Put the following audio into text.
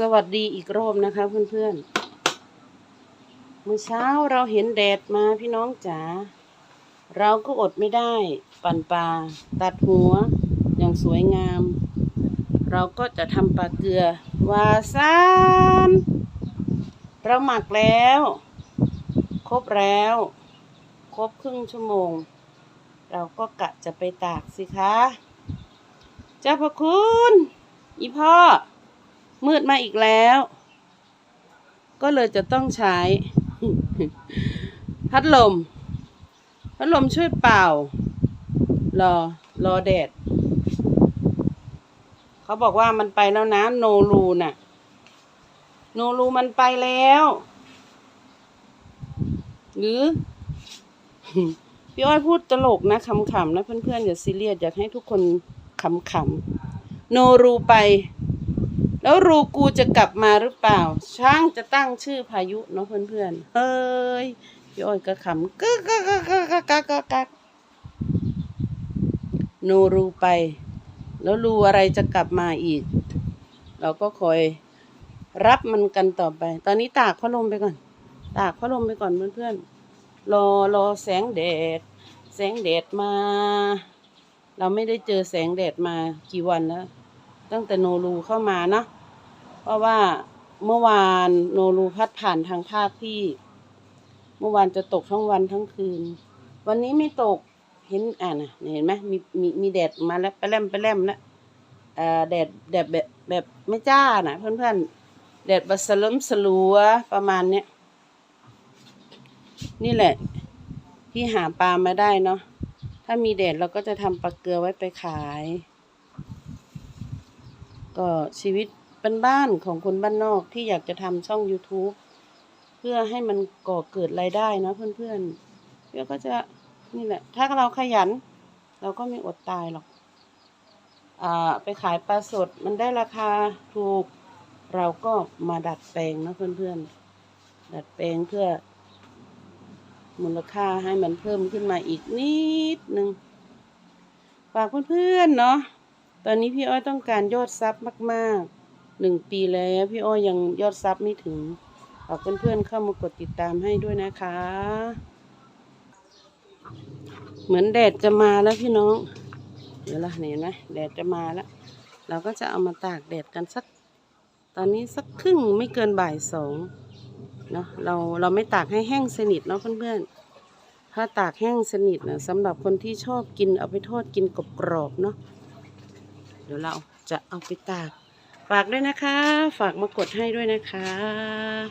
สวัสดีอีกรอบนะคะเพื่อนๆ เมื่อเช้าเราเห็นแดดมาพี่น้องจ๋า เราก็อดไม่ได้ ปั่นปลาตัดหัว อย่างสวยงาม เราก็จะทำปลาเกลือวาซานเราหมักแล้ว ครบแล้ว ครบครึ่งชั่วโมง เราก็กะจะไปตากสิคะ เจ้าพระคุณ อีพ่อ มืดมาอีกแล้ว ก็เลยจะต้องใช้ พัดลม พัดลมช่วยเป่า รอ รอแดด เขาบอกว่ามันไปแล้วนะ โนรูน่ะ โนรูมันไปแล้ว หรือ พี่อ้อยพูดตลกนะขำๆนะเพื่อนๆอย่าซีเรียสอยากให้ทุกคนขำๆโนรูไป แล้วรูกูจะกลับมาหรือเปล่า ช่างจะตั้งชื่อพายุเนาะเพื่อนๆ เฮ้ยพี่อ้อยก็ขำกึกกึกกึกกึกกึกกึกกึกโนรูไป แล้วรูอะไรจะกลับมาอีก เราก็คอยรับมันกันต่อไป ตอนนี้ตากพัดลมไปก่อน ตากพัดลมไปก่อนเพื่อนๆ รอรอแสงแดด แสงแดดมา เราไม่ได้เจอแสงแดดมากี่วันแล้ว ตั้งแต่โนรูเข้ามาเนาะ เพราะว่าเมื่อวานโนรูพัดผ่านทางภาคพี่ เมื่อวานจะตกทั้งวันทั้งคืน วันนี้ไม่ตกเห็นอ่านะเห็นไหมมีมีมีแดดมาแล้วไปแลมไปแลมแล้วเอ่อแดดแดดแบบแบบไม่จ้านะเพื่อนๆแดดบัสลมสลัวประมาณเนี้ยนี่แหละ ที่หาปลามาได้เนาะถ้ามีแดดเราก็จะทำปลาเกลือไว้ไปขาย ก็ชีวิต บ้านของคนบ้านนอกที่อยากจะทำช่อง YouTube เพื่อให้มันก่อเกิดรายได้เนาะเพื่อนๆเพื่อก็จะนี่แหละ ถ้าเราขยัน เราก็ไม่อดตายหรอกอ่าไปขายปลาสดมันได้ราคาถูก เราก็มาดัดแปลงเนาะเพื่อนๆ ดัดแปลงเพื่อ มูลค่าให้มันเพิ่มขึ้นมาอีกนิดนึงฝากเพื่อนๆเนาะตอนนี้พี่อ้อยต้องการยอดซับมาก ๆ หนึ่งปีแล้วพี่อ้อยยังยอดซับไม่ถึงฝากเพื่อนๆเข้ามากดติดตามให้ด้วยนะคะ เหมือนแดดจะมาแล้วพี่น้อง เดี๋ยวละเห็นไหมแดดจะมาแล้ว เราก็จะเอามาตากแดดกันสัก ตอนนี้สักครึ่งไม่เกินบ่ายสองเนาะเราเราไม่ตากให้แห้งสนิทเนาะเพื่อนๆ ถ้าตากแห้งสนิทนะสำหรับคนที่ชอบกินเอาไปทอดกินกรอบๆเนาะเดี๋ยวเราจะเอาไปตาก ฝากด้วยนะคะ ฝากมากดให้ด้วยนะคะ